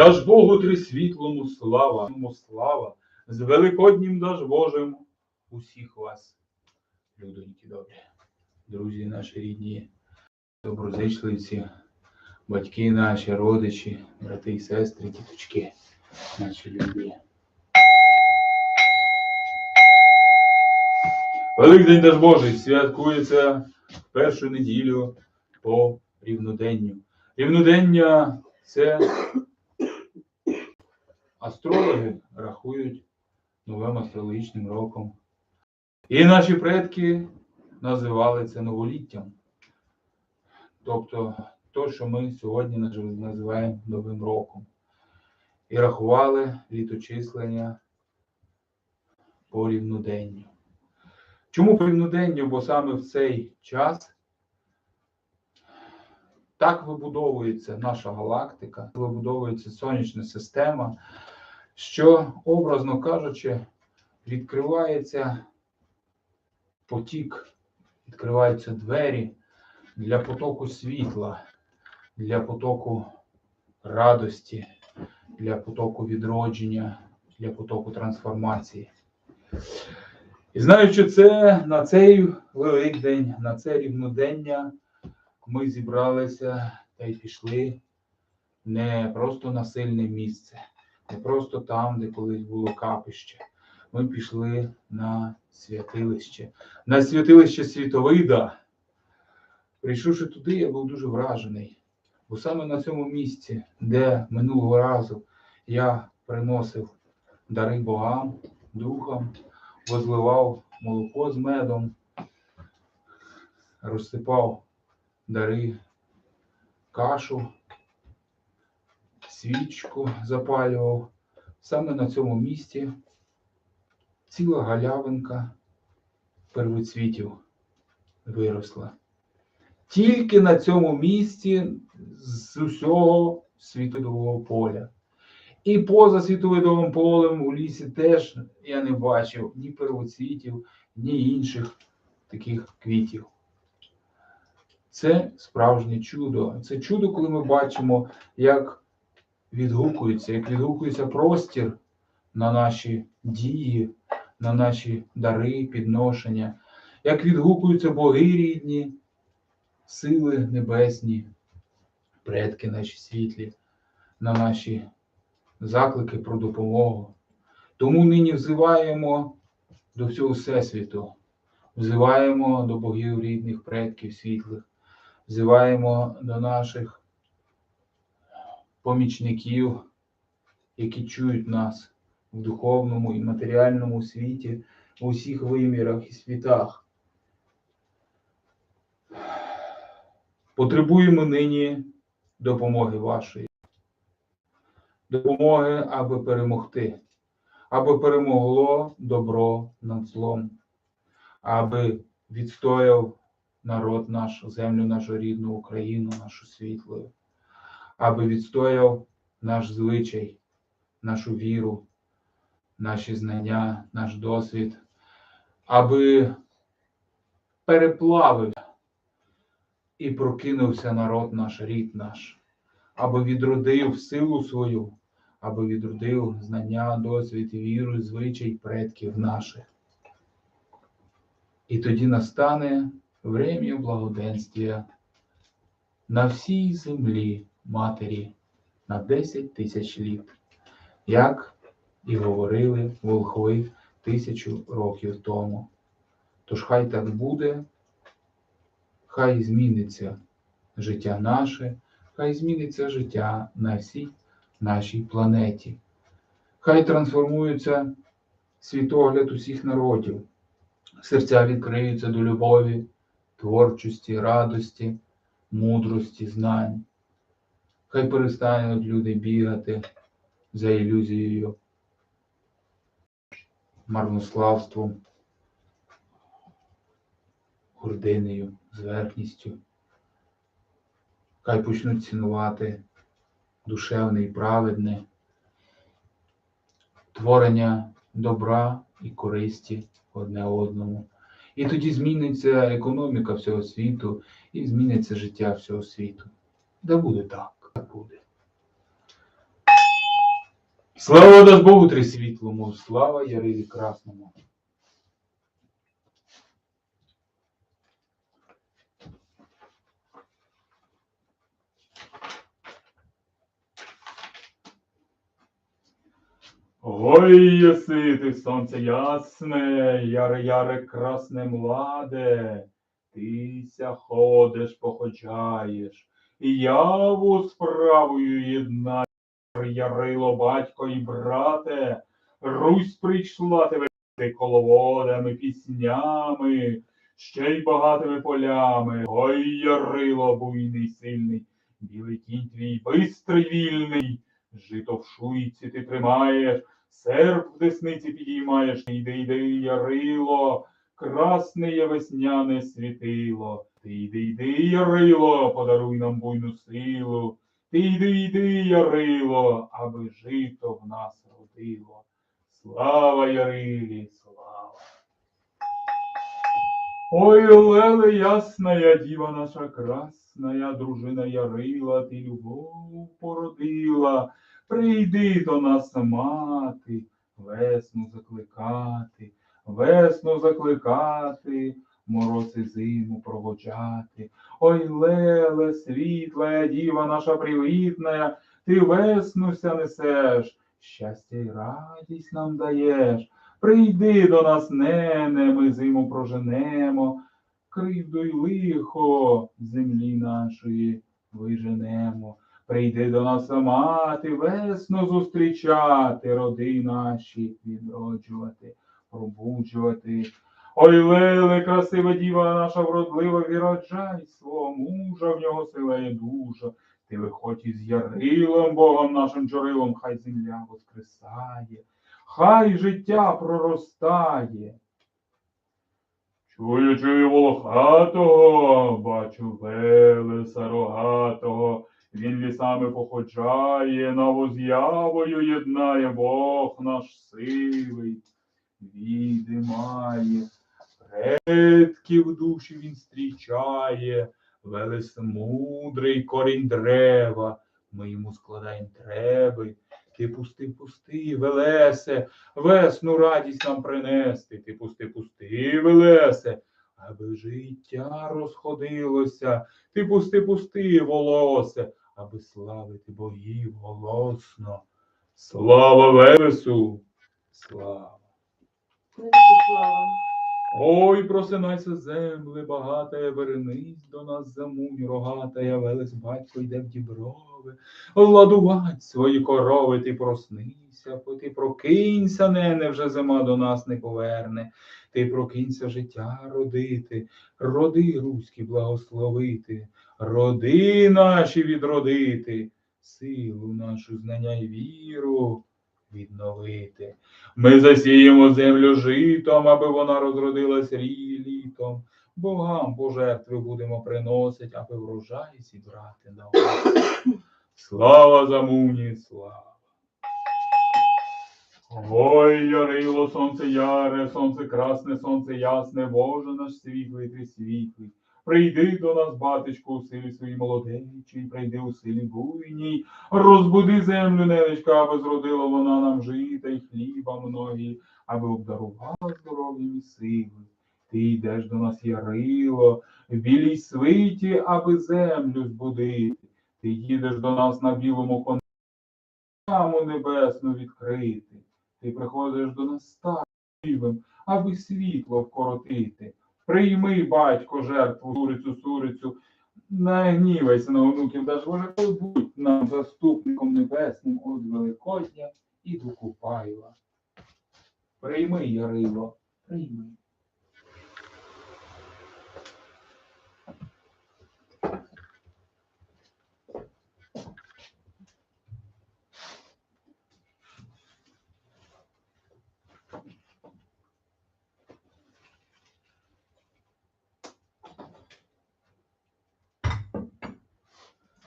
Даж Богу трисвітлому слава, слава, з Великоднім даж Божим усіх вас, людоньки добрі, друзі наші рідні, доброзичливці, батьки наші, родичі, брати і сестри, діточки, наші любі. Великдень Даж Божий святкується першу неділю по рівноденню. Рівнодення це астрологи рахують новим астрологічним роком. І наші предки називали це новоліттям. Тобто то, що ми сьогодні називаємо Новим роком. І рахували літочислення по рівноденню. Чому по рівноденню? Бо саме в цей час так вибудовується наша галактика, вибудовується сонячна система, що, образно кажучи, відкривається потік, відкриваються двері для потоку світла, для потоку радості, для потоку відродження, для потоку трансформації. І знаючи це, на цей Великдень, на це рівнодення ми зібралися та й пішли не просто на сильне місце, не просто там, де колись було капище. Ми пішли на святилище, на святилище Світовида. Прийшовши туди, я був дуже вражений. Бо саме на цьому місці, де минулого разу я приносив дари богам, духам, возливав молоко з медом, розсипав дари, кашу, свічку запалював. Саме на цьому місці ціла галявинка первоцвітів виросла. Тільки на цьому місці з усього світового поля. І поза світовидовим полем у лісі теж я не бачив ні первоцвітів, ні інших таких квітів. Це справжнє чудо. Це чудо, коли ми бачимо, як відгукується, як відгукується простір на наші дії, на наші дари, підношення, як відгукуються боги рідні, сили небесні, предки наші світлі, на наші заклики про допомогу. Тому нині взиваємо до всього Всесвіту, взиваємо до богів рідних, предків світлих, взиваємо до наших помічників, які чують нас в духовному і матеріальному світі, у всіх вимірах і світах. Потребуємо нині допомоги вашої. Допомоги, аби перемогти, аби перемогло добро над злом, аби відстояв народ наш, землю нашу рідну Україну, нашу світлою, аби відстояв наш звичай, нашу віру, наші знання, наш досвід, аби переплавив і прокинувся народ наш, рід наш, аби відродив силу свою, аби відродив знання, досвід, віру, звичай предків наших. І тоді настане врем'я благоденствия на всій землі матері на 10 тисяч літ, як і говорили волхви тисячу років тому. Тож хай так буде, хай зміниться життя наше, хай зміниться життя на всій нашій планеті. Хай трансформується світогляд усіх народів, серця відкриються до любові, творчості, радості, мудрості, знань. Хай перестануть люди бігати за ілюзією, марнославством, гординею, зверхністю. Хай почнуть цінувати душевне і праведне, творення добра і користі одне одному. І тоді зміниться економіка всього світу, і зміниться життя всього світу. Да буде так, буде. Слава дасть Богу Трисвітлому, слава Ярилі Красному. Ой, єси ти сонце ясне, яре яре красне младе, тися ходиш, походжаєш, яву справою єдна. Ярило, батько і брате, Русь прийшла тебе коловодами, піснями, ще й багатими полями. Ой, Ярило, буйний, сильний, білий кінь твій бистрий вільний, жито в шуйці ти тримаєш, серп в десниці підіймаєш, йди, йди, Ярило, красне є весняне світило. Ти йди, йди, Ярило, подаруй нам буйну силу. Ти йди, йди, Ярило, аби жито в нас родило. Слава Ярилі, слава. Ой, леле ясная діва наша красная, дружина Ярила, ти любов породила. Прийди до нас, мати, весну закликати, весну закликати, мороз зиму проводжати. Ой, леле, світла діва наша привітная, ти веснуся несеш, щастя й радість нам даєш. Прийди до нас, нене, ми зиму проженемо, кривду й лихо землі нашої виженемо. Прийди до нас, мати, весну зустрічати, роди наші відроджувати, пробуджувати. Ой, леле, красива діва наша вродлива, віроджай свого мужа, в нього сила є дуже. Ти виходь із Ярилом, Богом нашим джерелом, хай земля воскресає, хай життя проростає. Чую, чую волохатого, бачу велеса рогатого, він лісами походжає, новоз'явою єднає Бог наш сивий, віди має, предків душі він зустрічає, велес мудрий корінь дерева, ми йому складаємо треби. Ти пусти, пусти, Велесе, весну радість нам принести. Ти пусти, пусти, Велесе, аби життя розходилося. Ти пусти, пусти, волосе, аби славити богів голосно. Слава Велесу! Слава! Слава. Ой, просинайся, земле, багатая, вернись до нас замунь, рогатая, велес батько йде в діброви, ладувать свої корови, ти проснися, ти прокинься, нене, вже зима до нас не поверне, ти прокинься життя родити, роди руські благословити, роди наші відродити, силу нашу знання й віру відновити. Ми засіємо землю житом, аби вона розродилась рі літом. Богам пожертви будемо приносить, аби врожай зібрати на вас. Слава замуні, слава! Ой, ярило, сонце яре, сонце красне, сонце ясне, Боже наш світлий ти світлий. Прийди до нас, батечку, у силі своїй молодечій, прийди у силі буйній, розбуди землю, ненечка, аби зродила вона нам жита й хліба многі, аби обдарувала здоров'ям і сили. Ти йдеш до нас, Ярило, в білій свиті, аби землю збудити. Ти їдеш до нас на білому коні, небесну відкрити. Ти приходиш до нас старим, аби світло вкоротити. Прийми, батько, жертву, сурицю, сурицю, не гнівайся на онуків, даж Боже, будь нам заступником небесним від Великодня і до Купайла. Прийми, Ярило, прийми.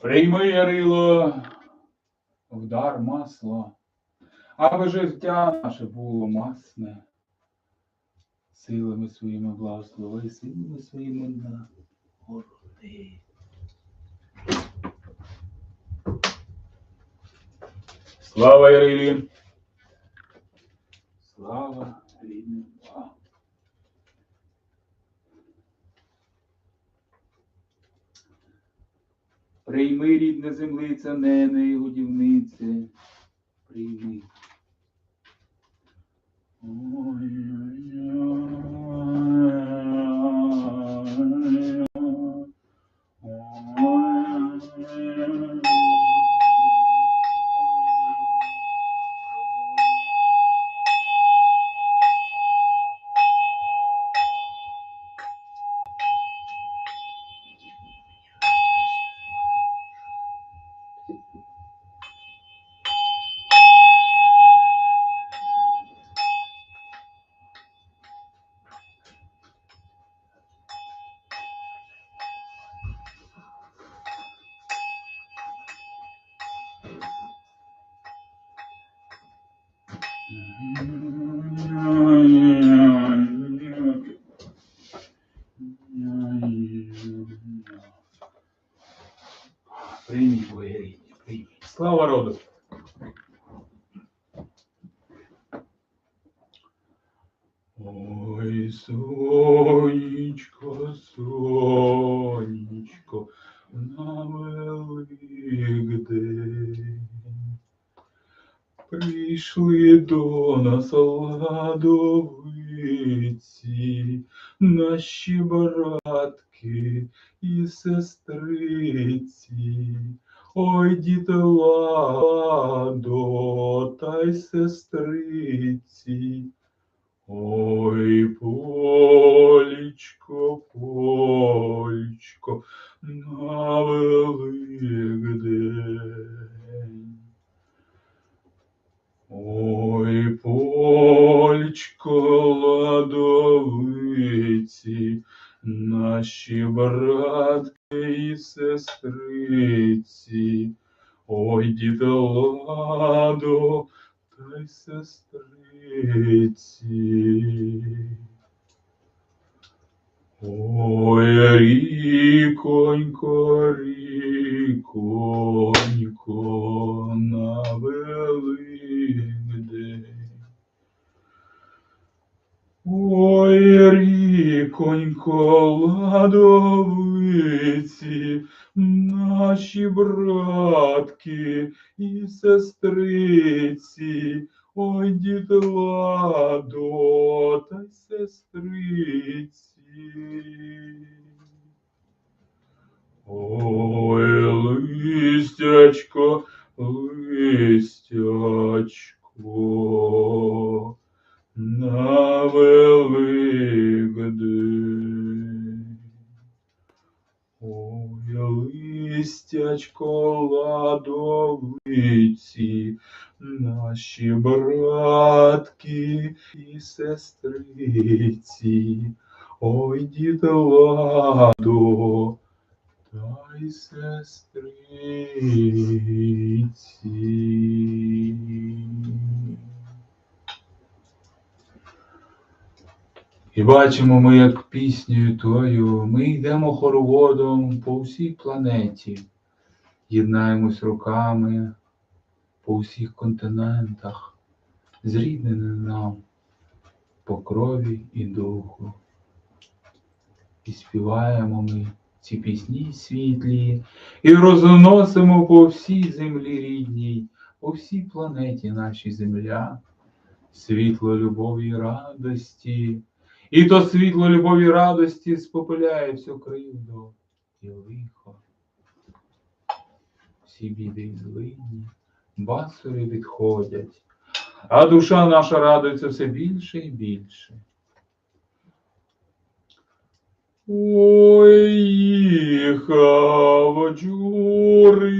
Прийми, Ярило, в дар масло, аби життя наше було масне, силами своїми благослови, силами своїми нагороди. Слава Ярилі! Слава рідним вам. Прийми рідне землиця, нене і годівнице. Прийми. Прийміть, Прийшли до нас ладовиці, наші братки і сестриці. Ой, діти ладо, та й сестриці. Ой, полічко, полічко, на Великдень. Ой, Польчко ладовиці, наші братки і сестриці. Ой, діда ладо, та й сестриці. Ой, ріконько, ріконько, на Великдень. Ой, ріконько, ладовиці, наші братки і сестриці, ой, діти ладо, та й сестриці. Ой, листячко, листячко, на Великдень. Ой, листячко ладовиці, наші братки і сестриці. Ой, діти ладо, та й сестриці. І бачимо ми, як піснею тою, ми йдемо хороводом по всій планеті, єднаємось руками по всіх континентах, зріднені нам по крові і духу. І співаємо ми ці пісні світлі, і розносимо по всій землі рідній, по всій планеті нашій земля, світло любові і радості. І то світло любові і радості спопиляє всю кривду і лихо. Всі біди і злидні, басурі відходять, а душа наша радується все більше і більше. Ой, їхав джурило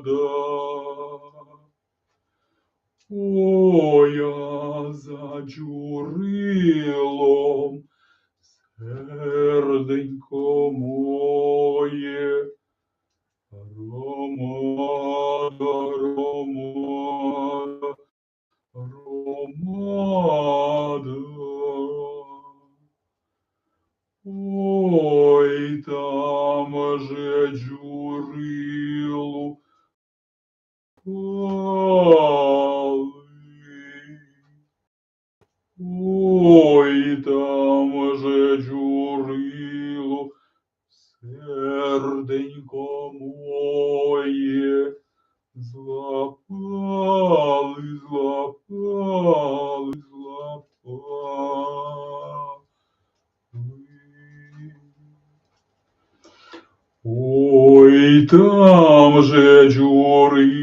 громада. Ой, серденько моє злапали, злапали, злапали. Ой, там же Джурилу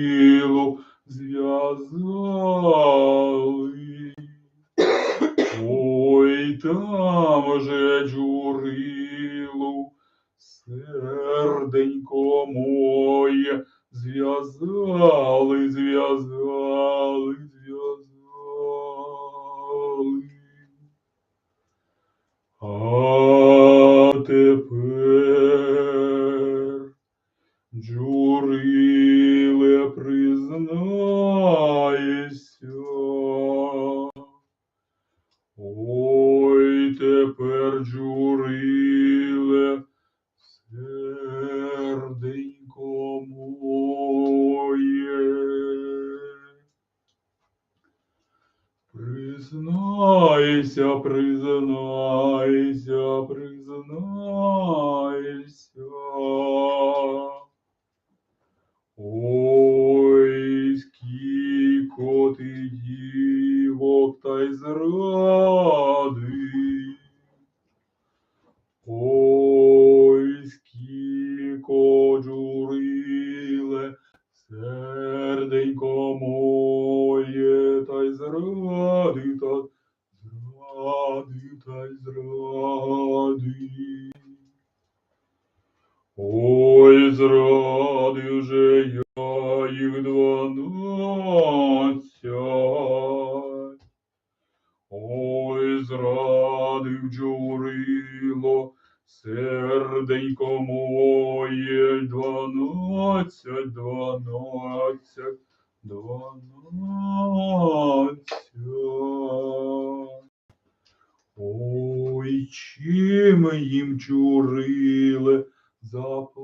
Ой, ми їм чурили, заплатиш?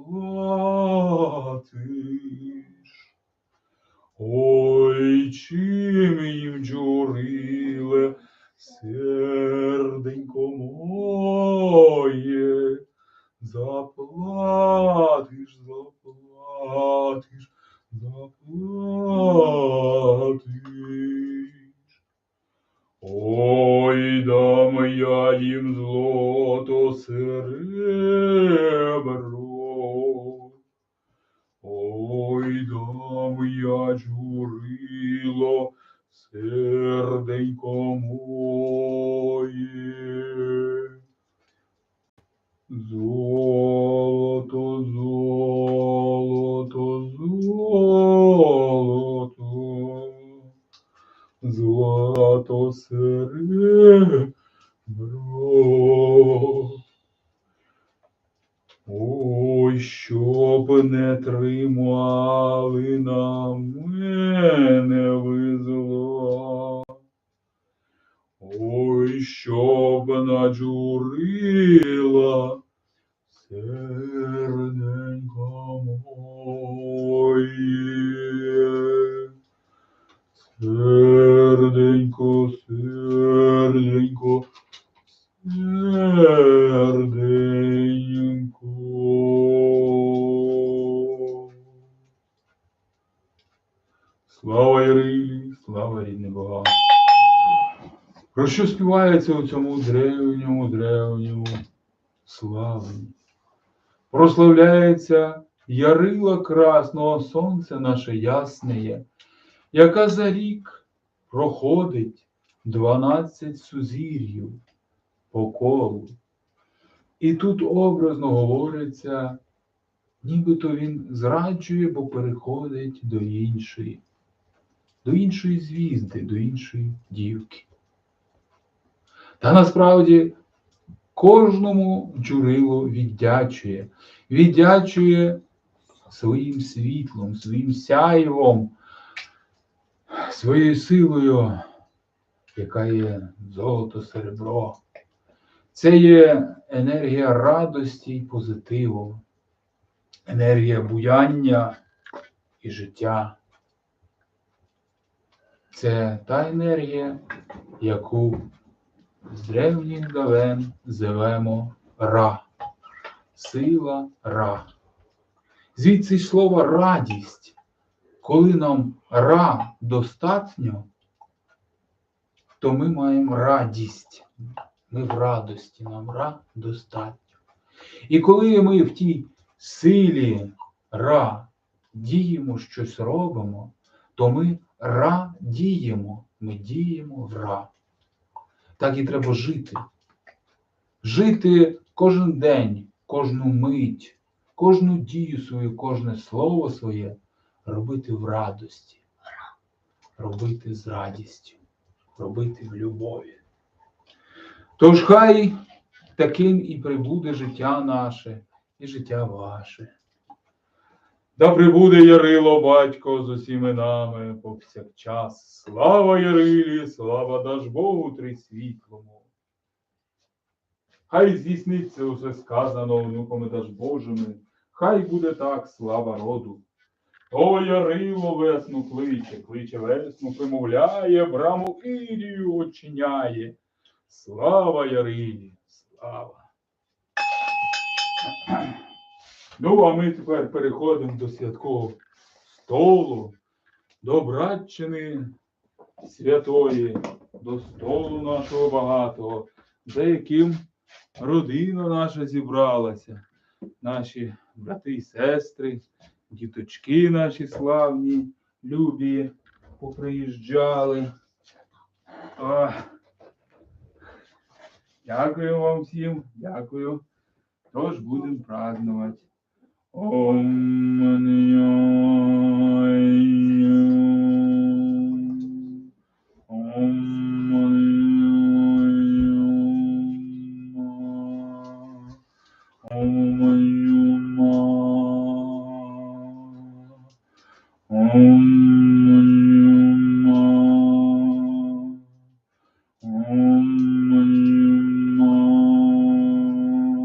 Ой, чим їм Джуриле, серденько серденько моє. Золото, золото, золото. Злато серебро. Ой, щоб не тримали Серденько, серденько, серденько. Слава Ірилі, слава рідним богам. Про що співається у цьому древньому, древньому славі? Прославляється ярила красного сонце наше ясне яка за рік проходить 12 сузір'їв по колу. І тут образно говориться, нібито він зраджує, бо переходить до іншої, до іншої звізди, до іншої дівки. Та насправді кожному джурило віддячує, віддячує своїм світлом, своїм сяйвом, своєю силою, яка є золото, серебро. Це є енергія радості і позитиву, енергія буяння і життя. Це та енергія, яку з древніх давен зовемо Ра. Сила Ра. Звідси слово радість. Коли нам ра достатньо, то ми маємо радість. Ми в радості, нам ра достатньо. І коли ми в тій силі ра діємо, щось робимо, то ми ра діємо, ми діємо в ра. Так і треба жити. Жити кожен день, кожну мить, кожну дію свою, кожне слово своє робити в радості, робити з радістю, робити в любові. Тож хай таким і прибуде життя наше і життя ваше. Да прибуде Ярило, батько, з усіми нами повсякчас. Слава Ярилі, слава даж Богу трисвітлому. Хай здійсниться усе сказано онуками даж Божими, хай буде так слава роду. О, Ярило весну кличе, кличе весну, примовляє, браму Ірію очиняє. Слава Ярилі, слава. Ну, а ми тепер переходимо до святкового столу, до братчини святої, до столу нашого багатого, за яким родина наша зібралася, наші брати і сестри, діточки наші славні, любі, поприїжджали. Ох. Дякую вам всім, дякую. Тож будемо празднувати. Ом